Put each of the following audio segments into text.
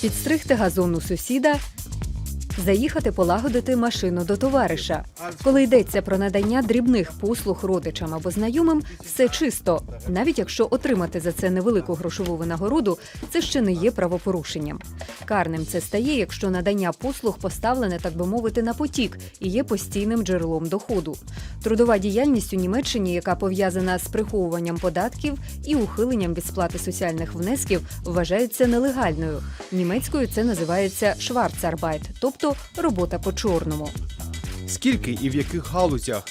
підстригти газон у сусіда, заїхати полагодити машину до товариша. Коли йдеться про надання дрібних послуг родичам або знайомим, все чисто. Навіть якщо отримати за це невелику грошову винагороду, це ще не є правопорушенням. Карним це стає, якщо надання послуг поставлене, так би мовити, на потік і є постійним джерелом доходу. Трудова діяльність у Німеччині, яка пов'язана з приховуванням податків і ухиленням від сплати соціальних внесків, вважається нелегальною. Німецькою це називається шварцарбайт, тобто робота по чорному. Скільки і в яких галузях?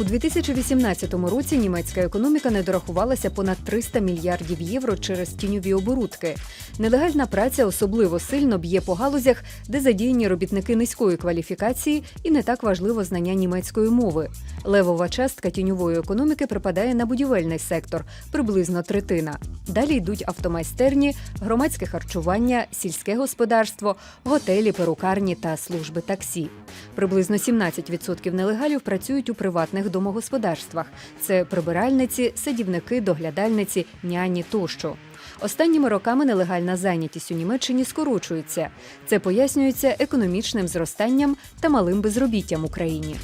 У 2018 році німецька економіка не дорахувалася понад 300 мільярдів євро через тіньові оборудки. Нелегальна праця особливо сильно б'є по галузях, де задіяні робітники низької кваліфікації і не так важливо знання німецької мови. Левова частка тіньової економіки припадає на будівельний сектор, приблизно третина. Далі йдуть автомайстерні, громадське харчування, сільське господарство, готелі, перукарні та служби таксі. Приблизно 17% нелегалів працюють у приватних домогосподарствах. Це прибиральниці, садівники, доглядальниці, няні тощо. Останніми роками нелегальна зайнятість у Німеччині скорочується. Це пояснюється економічним зростанням та малим безробіттям в Україні.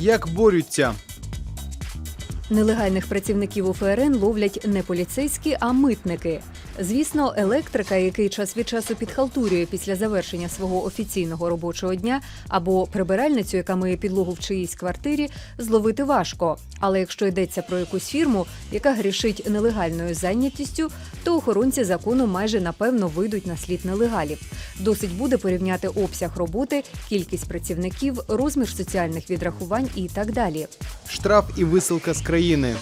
Як борються? Нелегальних працівників УФРН ловлять не поліцейські, а митники. Звісно, електрика, який час від часу підхалтурює після завершення свого офіційного робочого дня, або прибиральницю, яка миє підлогу в чиїсь квартирі, зловити важко. Але якщо йдеться про якусь фірму, яка грішить нелегальною зайнятістю, то охоронці закону майже напевно вийдуть на слід нелегалів. Досить буде порівняти обсяг роботи, кількість працівників, розмір соціальних відрахувань і так далі. Штраф і висилка з країни.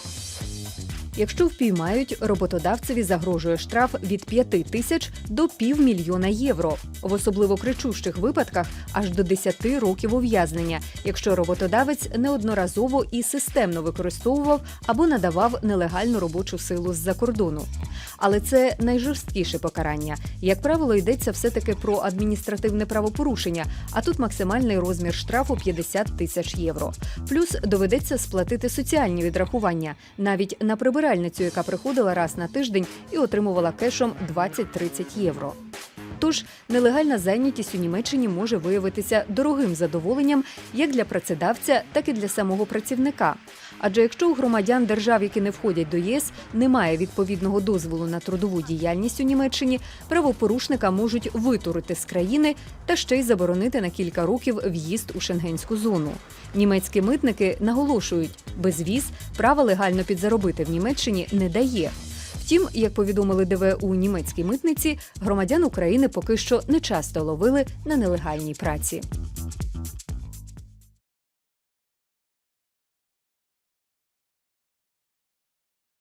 Якщо впіймають, роботодавцеві загрожує штраф від 5 тисяч до півмільйона євро. В особливо кричущих випадках аж до 10 років ув'язнення, якщо роботодавець неодноразово і системно використовував або надавав нелегальну робочу силу з-за кордону. Але це найжорсткіше покарання. Як правило, йдеться все-таки про адміністративне правопорушення, а тут максимальний розмір штрафу 50 тисяч євро. Плюс доведеться сплатити соціальні відрахування навіть на прибиральницю, яка приходила раз на тиждень і отримувала кешом 20-30 євро. Тож нелегальна зайнятість у Німеччині може виявитися дорогим задоволенням як для працедавця, так і для самого працівника. Адже якщо у громадян держав, які не входять до ЄС, немає відповідного дозволу на трудову діяльність у Німеччині, правопорушника можуть витурити з країни та ще й заборонити на кілька років в'їзд у шенгенську зону. Німецькі митники наголошують, безвіз права легально підзаробити в Німеччині не дає. Втім, як повідомили ДВ у німецькій митниці, громадян України поки що не часто ловили на нелегальній праці.